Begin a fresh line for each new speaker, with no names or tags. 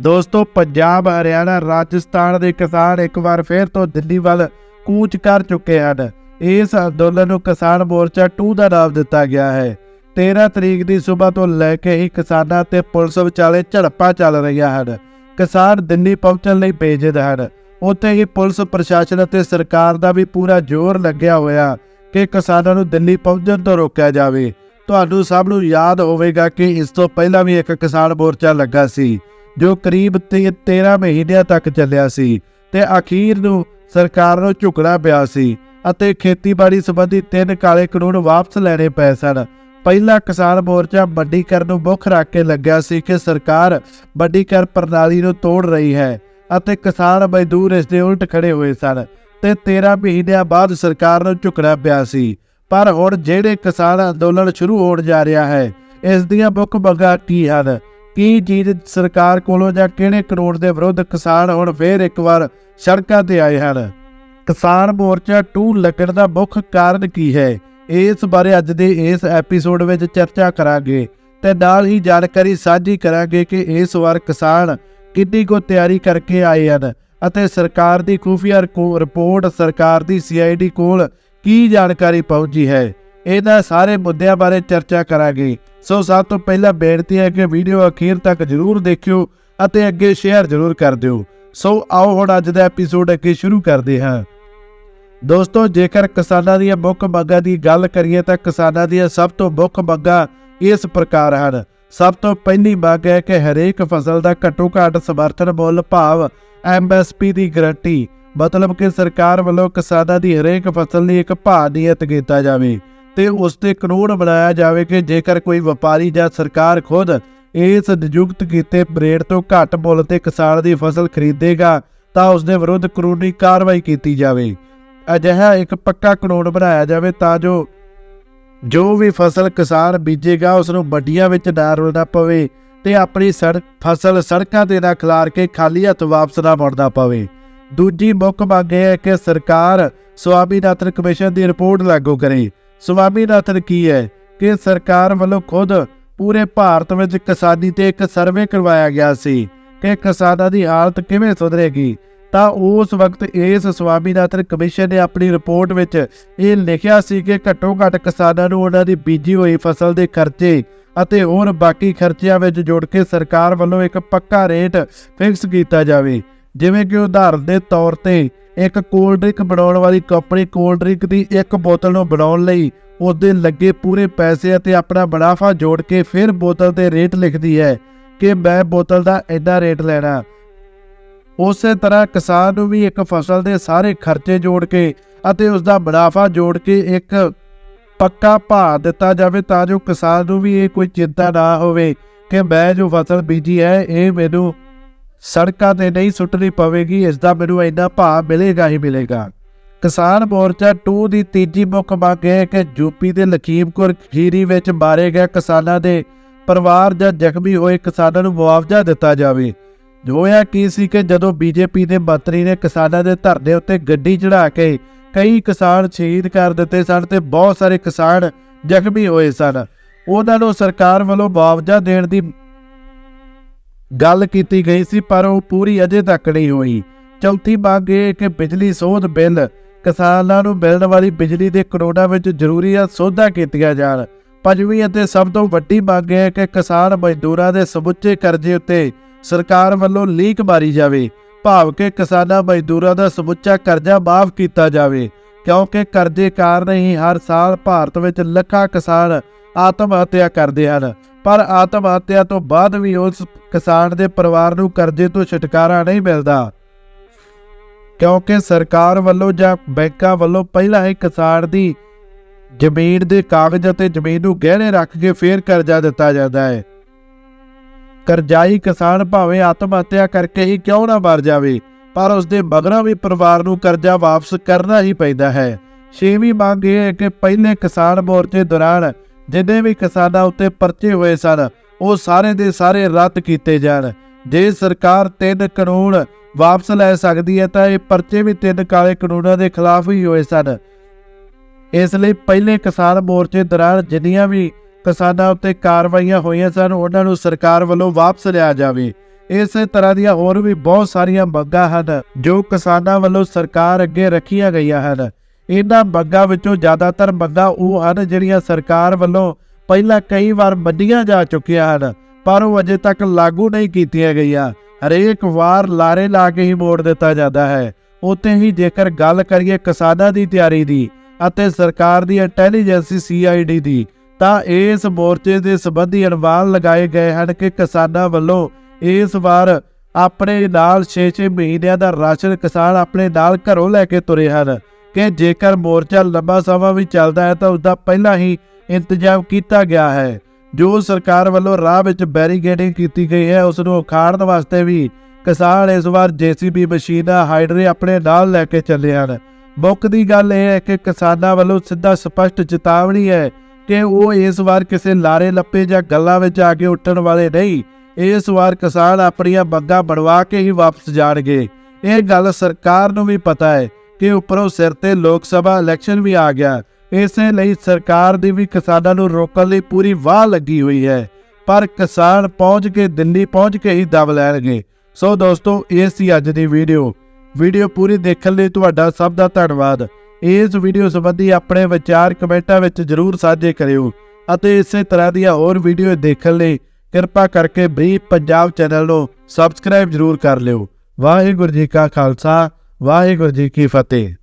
ਦੋਸਤੋ, ਪੰਜਾਬ, ਹਰਿਆਣਾ, ਰਾਜਸਥਾਨ ਦੇ ਕਿਸਾਨ ਇੱਕ ਵਾਰ ਫੇਰ ਤੋਂ ਦਿੱਲੀ ਵੱਲ ਕੂਚ ਕਰ ਚੁੱਕੇ ਹਨ। ਇਸ ਅੰਦੋਲਨ ਨੂੰ ਕਿਸਾਨ ਮੋਰਚਾ 2 ਦਾ ਨਾਮ ਦਿੱਤਾ ਗਿਆ ਹੈ। 13 ਤਰੀਕ ਦੀ ਸਵੇਰ ਤੋਂ ਲੈ ਕੇ ਹੀ ਕਿਸਾਨਾਂ ਤੇ ਪੁਲਿਸ ਵਿਚਾਲੇ ਝੜਪਾਂ ਚੱਲ ਰਹੀਆਂ ਹਨ। ਕਿਸਾਨ ਦਿੱਲੀ ਪਹੁੰਚਣ ਲਈ ਭੇਜਦੇ ਹਨ। ਉੱਥੇ ਹੀ ਪੁਲਿਸ, ਪ੍ਰਸ਼ਾਸਨ ਅਤੇ ਸਰਕਾਰ ਦਾ ਵੀ ਪੂਰਾ ਜ਼ੋਰ ਲੱਗਿਆ ਹੋਇਆ ਕਿ ਕਿਸਾਨਾਂ ਨੂੰ ਦਿੱਲੀ ਪਹੁੰਚਣ ਤੋਂ ਰੋਕਿਆ ਜਾਵੇ। ਤੁਹਾਨੂੰ ਸਭ ਨੂੰ ਯਾਦ ਹੋਵੇਗਾ ਕਿ ਇਸ ਤੋਂ ਪਹਿਲਾਂ ਵੀ ਇੱਕ ਕਿਸਾਨ ਮੋਰਚਾ ਲੱਗਾ ਸੀ। ਜੋ ਕਰੀਬ 13 ਮਹੀਨਿਆਂ ਤੱਕ ਚੱਲਿਆ ਸੀ ਤੇ ਅਖੀਰ ਨੂੰ ਸਰਕਾਰ ਨੂੰ ਝੁਕਣਾ ਪਿਆ ਸੀ ਅਤੇ ਖੇਤੀਬਾੜੀ ਸੰਬੰਧੀ ਤਿੰਨ ਕਾਲੇ ਕਾਨੂੰਨ ਵਾਪਸ ਲੈਣੇ ਪਏ ਸਨ। ਪਹਿਲਾ ਕਿਸਾਨ ਮੋਰਚਾ ਵੱਡੀਕਰਨ ਨੂੰ ਮੁੱਖ ਰੱਖ ਕੇ ਲੱਗਿਆ ਸੀ ਕਿ ਸਰਕਾਰ ਵੱਡੀਕਰਨ ਪ੍ਰਣਾਲੀ ਨੂੰ ਤੋੜ ਰਹੀ ਹੈ ਅਤੇ ਕਿਸਾਨ ਮਜ਼ਦੂਰ ਇਸ ਦੇ ਉਲਟ ਖੜੇ ਹੋਏ ਸਨ ਤੇ 13 ਮਹੀਨਿਆਂ ਬਾਅਦ ਸਰਕਾਰ ਨੂੰ ਝੁਕਣਾ ਪਿਆ ਸੀ। ਪਰ ਹੁਣ ਜਿਹੜੇ ਕਿਸਾਨ ਅੰਦੋਲਨ ਸ਼ੁਰੂ ਹੋਣ ਜਾ ਰਿਹਾ ਹੈ, ਇਸ ਦੀਆਂ ਮੁੱਖ ਮੰਗਾਂ ਕੀ ਹਨ? ਕੀ ਚੀਜ਼ ਸਰਕਾਰ ਕੋਲੋਂ ਜਾਂ ਕਿਹੜੇ ਕਾਨੂੰਨ ਦੇ ਵਿਰੁੱਧ ਕਿਸਾਨ ਹੁਣ ਫੇਰ ਇੱਕ ਵਾਰ ਸੜਕਾਂ ਤੇ ਆਏ ਹਨ? ਕਿਸਾਨ ਮੋਰਚਾ 2 ਲੱਗਣ ਦਾ ਮੁੱਖ ਕਾਰਨ ਕੀ ਹੈ? ਇਸ ਬਾਰੇ ਅੱਜ ਦੇ ਇਸ ਐਪੀਸੋਡ ਵਿੱਚ ਚਰਚਾ ਕਰਾਂਗੇ ਤੇ ਨਾਲ ਹੀ ਜਾਣਕਾਰੀ ਸਾਂਝੀ ਕਰਾਂਗੇ ਕਿ ਇਸ ਵਾਰ ਕਿਸਾਨ ਕਿੰਨੀ ਕੋ ਤਿਆਰੀ ਕਰਕੇ ਆਏ ਹਨ ਅਤੇ ਸਰਕਾਰ ਦੀ ਖੂਫੀਆ ਰਿਕੋ- ਰਿਪੋਰਟ ਸਰਕਾਰ ਦੀ ਸੀਆਈਡੀ ਕੋਲ ਕੀ ਜਾਣਕਾਰੀ ਪਹੁੰਚੀ ਹੈ? ਇਹਨਾਂ ਸਾਰੇ ਮੁੱਦਿਆਂ ਬਾਰੇ ਚਰਚਾ ਕਰਾਂਗੇ। ਸੋ ਸਭ ਤੋਂ ਪਹਿਲਾਂ ਬੇਨਤੀ ਹੈ ਕਿ ਵੀਡੀਓ ਅਖੀਰ ਤੱਕ ਜਰੂਰ ਦੇਖਿਓ ਅਤੇ ਅੱਗੇ ਸ਼ੇਅਰ ਜਰੂਰ ਕਰ ਦਿਓ। ਸੋ ਆਓ ਹੁਣ ਅੱਜ ਦਾ ਐਪੀਸੋਡ ਅੱਗੇ ਸ਼ੁਰੂ ਕਰਦੇ ਹਾਂ। ਦੋਸਤੋ, ਜੇਕਰ ਕਿਸਾਨਾਂ ਦੀਆਂ ਮੁੱਖ ਮੰਗਾਂ ਦੀ ਗੱਲ ਕਰੀਏ ਤਾਂ ਕਿਸਾਨਾਂ ਦੀਆਂ ਸਭ ਤੋਂ ਮੁੱਖ ਮੰਗਾਂ ਇਸ ਪ੍ਰਕਾਰ ਹਨ। ਸਭ ਤੋਂ ਪਹਿਲੀ ਮੰਗ ਹੈ ਕਿ ਹਰੇਕ ਫਸਲ ਦਾ ਘੱਟੋ ਘੱਟ ਸਮਰਥਨ ਮੁੱਲ ਭਾਵ ਐਮਐਸਪੀ ਦੀ ਗਾਰੰਟੀ, ਮਤਲਬ ਕਿ ਸਰਕਾਰ ਵੱਲੋਂ ਕਿਸਾਨਾਂ ਦੀ ਹਰੇਕ ਫਸਲ ਲਈ ਇੱਕ ਭਾਅ ਨਿਯਤ ਕੀਤਾ ਜਾਵੇ। ਤੇ ਉਸ ਤੇ ਕਾਨੂੰਨ ਬਣਾਇਆ ਜਾਵੇ ਕਿ ਜੇਕਰ ਕੋਈ ਵਪਾਰੀ ਜਾਂ ਸਰਕਾਰ ਖੁਦ ਇਸ ਨਿਯੁਕਤ ਕੀਤੇ ਰੇਟ ਤੋਂ ਘੱਟ ਮੁੱਲ ਤੇ ਕਿਸਾਨ ਦੀ ਫਸਲ ਖਰੀਦੇਗਾ, ਤਾਂ ਉਸ ਦੇ ਵਿਰੁੱਧ ਕਾਨੂੰਨੀ ਕਾਰਵਾਈ ਕੀਤੀ ਜਾਵੇ। ਅਜਿਹਾ ਇੱਕ ਪੱਕਾ ਕਾਨੂੰਨ ਬਣਾਇਆ ਜਾਵੇ ਤਾਂ ਜੋ ਜੋ ਵੀ ਫਸਲ ਕਿਸਾਨ ਬੀਜੇਗਾ ਉਸ ਨੂੰ ਮੰਡੀਆਂ ਵਿੱਚ ਨਾ ਰੋਲਣਾ ਪਵੇ ਤੇ ਆਪਣੀ ਸੜਕ ਫਸਲ ਸੜਕਾਂ ਤੇ ਨਾ ਖਿਲਾਰ ਕੇ ਖਾਲੀ ਹੱਥ ਵਾਪਸ ਨਾ ਮੁੜਨਾ ਪਵੇ। ਦੂਜੀ ਮੁੱਖ ਮੰਗ ਇਹ ਹੈ ਕਿ ਸਰਕਾਰ ਸਵਾਮੀਨਾਥਨ ਕਮਿਸ਼ਨ ਦੀ ਰਿਪੋਰਟ ਲਾਗੂ ਕਰੇ। ਸਵਾਮੀਨਾਥਨ ਕੀ ਹੈ ਕਿ ਸਰਕਾਰ ਵੱਲੋਂ ਖੁਦ ਪੂਰੇ ਭਾਰਤ ਵਿੱਚ ਕਿਸਾਨੀ ਤੇ ਇੱਕ ਸਰਵੇ ਕਰਵਾਇਆ ਗਿਆ ਸੀ ਕਿ ਕਿਸਾਨਾਂ ਦੀ ਹਾਲਤ ਕਿਵੇਂ ਸੁਧਰੇਗੀ, ਤਾਂ ਉਸ ਵਕਤ ਇਸ ਸਵਾਮੀਨਾਥਨ ਕਮਿਸ਼ਨ ਨੇ ਆਪਣੀ ਰਿਪੋਰਟ ਵਿੱਚ ਇਹ ਲਿਖਿਆ ਸੀ ਕਿ ਘੱਟੋ ਘੱਟ ਕਿਸਾਨਾਂ ਨੂੰ ਉਹਨਾਂ ਦੀ ਬੀਜੀ ਹੋਈ ਫਸਲ ਦੇ ਖਰਚੇ ਅਤੇ ਹੋਰ ਬਾਕੀ ਖਰਚਿਆਂ ਵਿੱਚ ਜੋੜ ਕੇ ਸਰਕਾਰ ਵੱਲੋਂ ਇੱਕ ਪੱਕਾ ਰੇਟ ਫਿਕਸ ਕੀਤਾ ਜਾਵੇ। ਜਿਵੇਂ ਕਿ ਉਦਾਹਰਨ ਦੇ ਤੌਰ ਤੇ ਇੱਕ ਕੋਲਡ ਡਰਿੰਕ ਬਣਾਉਣ ਵਾਲੀ ਕੰਪਨੀ ਕੋਲਡ ਡਰਿੰਕ ਦੀ ਇੱਕ ਬੋਤਲ ਨੂੰ ਬਣਾਉਣ ਲਈ ਉਹਦੇ ਲੱਗੇ ਪੂਰੇ ਪੈਸੇ ਅਤੇ ਆਪਣਾ ਮੁਨਾਫਾ ਜੋੜ ਕੇ ਫਿਰ ਬੋਤਲ ਤੇ ਰੇਟ ਲਿਖਦੀ ਹੈ ਕਿ ਮੈਂ ਬੋਤਲ ਦਾ ਇੰਨਾ ਰੇਟ ਲੈਣਾ। ਉਸੇ ਤਰ੍ਹਾਂ ਕਿਸਾਨ ਨੂੰ ਵੀ ਇੱਕ ਫਸਲ ਦੇ ਸਾਰੇ ਖਰਚੇ ਜੋੜ ਕੇ ਅਤੇ ਉਸ ਦਾ ਮੁਨਾਫਾ ਜੋੜ ਕੇ ਇੱਕ ਪੱਕਾ ਭਾਅ ਦਿੱਤਾ ਜਾਵੇ ਤਾਂ ਜੋ ਕਿਸਾਨ ਨੂੰ ਵੀ ਇਹ ਕੋਈ ਚਿੰਤਾ ਨਾ ਹੋਵੇ ਕਿ ਮੈਂ ਜੋ ਫਸਲ ਬੀਜੀ ਹੈ, ਇਹ ਮੈਨੂੰ ਸੜਕਾਂ ਤੇ ਨਹੀਂ ਸੁੱਟਣੀ ਪਵੇਗੀ ਇਸ ਦਾ ਮੈਨੂੰ ਇੰਨਾ ਭਾਅ ਮਿਲੇਗਾ ਹੀ ਮਿਲੇਗਾ। ਕਿਸਾਨ ਮੋਰਚਾ 2 ਦੀ ਤੀਜੀ ਮੁੱਖ ਮੰਗ ਹੈ ਕਿ ਯੂਪੀ ਦੇ ਲਖੀਮਪੁਰ ਖੀਰੀ ਵਿੱਚ ਮਾਰੇ ਗਏ ਕਿਸਾਨਾਂ ਦੇ ਪਰਿਵਾਰ ਜਾਂ ਜ਼ਖਮੀ ਹੋਏ ਕਿਸਾਨਾਂ ਨੂੰ ਮੁਆਵਜ਼ਾ ਦਿੱਤਾ ਜਾਵੇ। ਹੋਇਆ ਕੀ ਸੀ ਕਿ ਜਦੋਂ ਬੀਜੇਪੀ ਦੇ ਮੰਤਰੀ ਨੇ ਕਿਸਾਨਾਂ ਦੇ ਧਰਨੇ ਉੱਤੇ ਗੱਡੀ ਚੜਾ ਕੇ ਕਈ ਕਿਸਾਨ ਸ਼ਹੀਦ ਕਰ ਦਿੱਤੇ ਸਨ ਤੇ ਬਹੁਤ ਸਾਰੇ ਕਿਸਾਨ ਜ਼ਖਮੀ ਹੋਏ ਸਨ, ਉਹਨਾਂ ਨੂੰ ਸਰਕਾਰ ਵੱਲੋਂ ਮੁਆਵਜ਼ਾ ਦੇਣ ਦੀ ਗੱਲ ਕੀਤੀ ਗਈ ਸੀ, ਪਰ ਉਹ ਪੂਰੀ ਅਜੇ ਤੱਕ ਨਹੀਂ ਹੋਈ। ਚੌਥੀ ਮੰਗ ਇਹ ਕਿ ਬਿਜਲੀ ਸੋਧ ਬਿੱਲ ਕਿਸਾਨਾਂ ਨੂੰ ਮਿਲਣ ਵਾਲੀ ਬਿਜਲੀ ਦੇ ਕਰੋੜਾਂ ਵਿੱਚ ਜ਼ਰੂਰੀਆਂ ਸੋਧਾਂ ਕੀਤੀਆਂ ਜਾਣ। ਪੰਜਵੀਂ ਅਤੇ ਸਭ ਤੋਂ ਵੱਡੀ ਮੰਗ ਇਹ ਹੈ ਕਿ ਕਿਸਾਨ ਮਜ਼ਦੂਰਾਂ ਦੇ ਸਮੁੱਚੇ ਕਰਜ਼ੇ ਉੱਤੇ ਸਰਕਾਰ ਵੱਲੋਂ ਲੀਕ ਮਾਰੀ ਜਾਵੇ। ਭਾਵ ਕਿ ਕਿਸਾਨਾਂ ਮਜ਼ਦੂਰਾਂ ਦਾ ਸਮੁੱਚਾ ਕਰਜ਼ਾ ਮਾਫ ਕੀਤਾ ਜਾਵੇ, ਕਿਉਂਕਿ ਕਰਜ਼ੇ ਕਾਰਨ ਹੀ ਹਰ ਸਾਲ ਭਾਰਤ ਵਿੱਚ ਲੱਖਾਂ ਕਿਸਾਨ ਆਤਮ ਹੱਤਿਆ ਕਰਦੇ ਹਨ। ਪਰ ਆਤਮ ਹੱਤਿਆ ਤੋਂ ਬਾਅਦ ਵੀ ਉਸ ਕਿਸਾਨ ਦੇ ਪਰਿਵਾਰ ਨੂੰ ਕਰਜ਼ੇ ਤੋਂ ਛੁਟਕਾਰਾ ਨਹੀਂ ਮਿਲਦਾ। ਕਿਉਂਕਿ ਸਰਕਾਰ ਵੱਲੋਂ ਜਾਂ ਬੈਂਕਾਂ ਵੱਲੋਂ ਪਹਿਲਾਂ ਹੀ ਕਿਸਾਨ ਦੀ ਜ਼ਮੀਨ ਦੇ ਕਾਗਜ਼ ਅਤੇ ਜ਼ਮੀਨ ਨੂੰ ਗਹਿਣੇ ਰੱਖ ਕੇ ਫੇਰ ਕਰਜ਼ਾ ਦਿੱਤਾ ਜਾਂਦਾ ਹੈ। ਕਰਜ਼ਾਈ ਕਿਸਾਨ ਭਾਵੇਂ ਆਤਮ ਹੱਤਿਆ ਕਰਕੇ ਹੀ ਕਿਉਂ ਨਾ ਮਰ ਜਾਵੇ, ਪਰ ਉਸ ਦੇ ਮਗਰਾਂ ਵੀ ਪਰਿਵਾਰ ਨੂੰ ਕਰਜ਼ਾ ਵਾਪਸ ਕਰਨਾ ਹੀ ਪੈਂਦਾ ਹੈ। ਛੇਵੀਂ ਮੰਗ ਇਹ ਹੈ ਕਿ ਪਹਿਲੇ ਕਿਸਾਨ ਮੋਰਚੇ ਦੌਰਾਨ ਜਿੰਨੇ ਵੀ ਕਿਸਾਨਾਂ ਉੱਤੇ ਪਰਚੇ ਹੋਏ ਸਨ, ਉਹ ਸਾਰੇ ਦੇ ਸਾਰੇ ਰੱਦ ਕੀਤੇ ਜਾਣ। ਜੇ ਸਰਕਾਰ ਤਿੰਨ ਕਾਨੂੰਨ ਵਾਪਸ ਲੈ ਸਕਦੀ ਹੈ, ਤਾਂ ਇਹ ਪਰਚੇ ਵੀ ਤਿੰਨ ਕਾਲੇ ਕਾਨੂੰਨਾਂ ਦੇ ਖਿਲਾਫ ਹੀ ਹੋਏ ਸਨ। ਇਸ ਲਈ ਪਹਿਲੇ ਕਿਸਾਨ ਮੋਰਚੇ ਦੌਰਾਨ ਜਿੰਨੀਆਂ ਵੀ ਕਿਸਾਨਾਂ ਉੱਤੇ ਕਾਰਵਾਈਆਂ ਹੋਈਆਂ ਸਨ, ਉਹਨਾਂ ਨੂੰ ਸਰਕਾਰ ਵੱਲੋਂ ਵਾਪਸ ਲਿਆ ਜਾਵੇ। ਇਸੇ ਤਰ੍ਹਾਂ ਦੀਆਂ ਹੋਰ ਵੀ ਬਹੁਤ ਸਾਰੀਆਂ ਮੰਗਾਂ ਹਨ, ਜੋ ਕਿਸਾਨਾਂ ਵੱਲੋਂ ਸਰਕਾਰ ਅੱਗੇ ਰੱਖੀਆਂ ਗਈਆਂ ਹਨ। ਇਹਨਾਂ ਮੰਗਾਂ ਵਿੱਚੋਂ ਜ਼ਿਆਦਾਤਰ ਮੰਗਾਂ ਉਹ ਹਨ ਜਿਹੜੀਆਂ ਸਰਕਾਰ ਵੱਲੋਂ ਪਹਿਲਾਂ ਕਈ ਵਾਰ ਮੰਨੀਆਂ ਜਾ ਚੁੱਕੀਆਂ ਹਨ, ਪਰ ਉਹ ਅਜੇ ਤੱਕ ਲਾਗੂ ਨਹੀਂ ਕੀਤੀਆਂ ਗਈਆਂ। ਹਰੇਕ ਵਾਰ ਲਾਰੇ ਲਾ ਕੇ ਹੀ ਮੋੜ ਦਿੱਤਾ ਜਾਂਦਾ ਹੈ। ਉੱਥੇ ਹੀ ਜੇਕਰ ਗੱਲ ਕਰੀਏ ਕਿਸਾਨਾਂ ਦੀ ਤਿਆਰੀ ਦੀ ਅਤੇ ਸਰਕਾਰ ਦੀ ਇੰਟੈਲੀਜੈਂਸੀ ਸੀਆਈਡੀ ਦੀ, ਤਾਂ ਇਸ ਮੋਰਚੇ ਦੇ ਸੰਬੰਧੀ ਅਨੁਮਾਨ ਲਗਾਏ ਗਏ ਹਨ ਕਿ ਕਿਸਾਨਾਂ ਵੱਲੋਂ ਇਸ ਵਾਰ ਆਪਣੇ ਨਾਲ 6-6 ਮਹੀਨਿਆਂ ਦਾ ਰਾਸ਼ਨ ਕਿਸਾਨ ਆਪਣੇ ਨਾਲ ਘਰੋਂ ਲੈ ਕੇ ਤੁਰੇ ਹਨ। ਕਿ ਜੇਕਰ ਮੋਰਚਾ ਲੰਬਾ ਸਮਾਂ ਵੀ ਚੱਲਦਾ ਹੈ ਤਾਂ ਉਸ ਦਾ ਪਹਿਲਾਂ ਹੀ ਇੰਤਜ਼ਾਮ ਕੀਤਾ ਗਿਆ ਹੈ। ਜੋ ਸਰਕਾਰ ਵੱਲੋਂ ਰਾਹ ਵਿੱਚ ਬੈਰੀਗੇਡਿੰਗ ਕੀਤੀ ਗਈ ਹੈ ਉਸ ਨੂੰ ਉਖਾੜਨ ਵਾਸਤੇ ਵੀ ਕਿਸਾਨ ਇਸ ਵਾਰ ਜੀਸੀਬੀ ਮਸ਼ੀਨਾਂ ਹਾਈਡਰੇ ਆਪਣੇ ਨਾਲ ਲੈ ਕੇ ਚੱਲੇ ਹਨ। ਮੁੱਖ ਦੀ ਗੱਲ ਇਹ ਹੈ ਕਿ ਕਿਸਾਨਾਂ ਵੱਲੋਂ ਸਿੱਧਾ ਸਪਸ਼ਟ ਚੇਤਾਵਨੀ ਹੈ ਕਿ ਉਹ ਇਸ ਵਾਰ ਕਿਸੇ ਲਾਰੇ ਲੱਪੇ ਜਾਂ ਗੱਲਾਂ ਵਿੱਚ ਆ ਕੇ ਉੱਠਣ ਵਾਲੇ ਨਹੀਂ। ਇਸ ਵਾਰ ਕਿਸਾਨ ਆਪਣੀਆਂ ਮੰਗਾਂ ਬਣਵਾ ਕੇ ਹੀ ਵਾਪਸ ਜਾਣਗੇ। ਇਹ ਗੱਲ ਸਰਕਾਰ ਨੂੰ ਵੀ ਪਤਾ ਹੈ ਕਿ ਉੱਪਰੋਂ ਸਿਰ ਤੇ ਲੋਕ ਸਭਾ ਇਲੈਕਸ਼ਨ ਵੀ ਆ ਗਿਆ। ਇਸੇ ਲਈ ਸਰਕਾਰ ਦੀ ਵੀ ਕਿਸਾਨਾਂ ਨੂੰ ਰੋਕਣ ਲਈ ਪੂਰੀ ਵਾਹ ਲੱਗੀ ਹੋਈ ਹੈ। ਪਰ ਕਿਸਾਨ ਪਹੁੰਚ ਕੇ, ਦਿੱਲੀ ਪਹੁੰਚ ਕੇ ਹੀ ਦਬ ਲੈਣਗੇ। ਸੋ ਦੋਸਤੋ, ਇਹ ਸੀ ਅੱਜ ਦੀ ਵੀਡੀਓ। ਵੀਡੀਓ ਪੂਰੀ ਦੇਖਣ ਲਈ ਤੁਹਾਡਾ ਸਭ ਦਾ ਧੰਨਵਾਦ। ਇਸ ਵੀਡੀਓ ਸੰਬੰਧੀ ਆਪਣੇ ਵਿਚਾਰ ਕਮੈਂਟਾਂ ਵਿੱਚ ਜਰੂਰ ਸਾਂਝੇ ਕਰਿਓ। ਅਤੇ ਇਸੇ ਤਰ੍ਹਾਂ ਦੀਆਂ ਹੋਰ ਵੀਡੀਓ ਦੇਖਣ ਲਈ ਕਿਰਪਾ ਕਰਕੇ ਬਰੀਫ ਪੰਜਾਬ ਚੈਨਲ ਨੂੰ ਸਬਸਕ੍ਰਾਈਬ ਜਰੂਰ ਕਰ ਲਿਓ। ਵਾਹਿਗੁਰੂ ਜੀ ਕਾ ਖਾਲਸਾ। ਵਾਹਿਗੁਰੂ ਜੀ ਕੀ ਫਤਿਹ।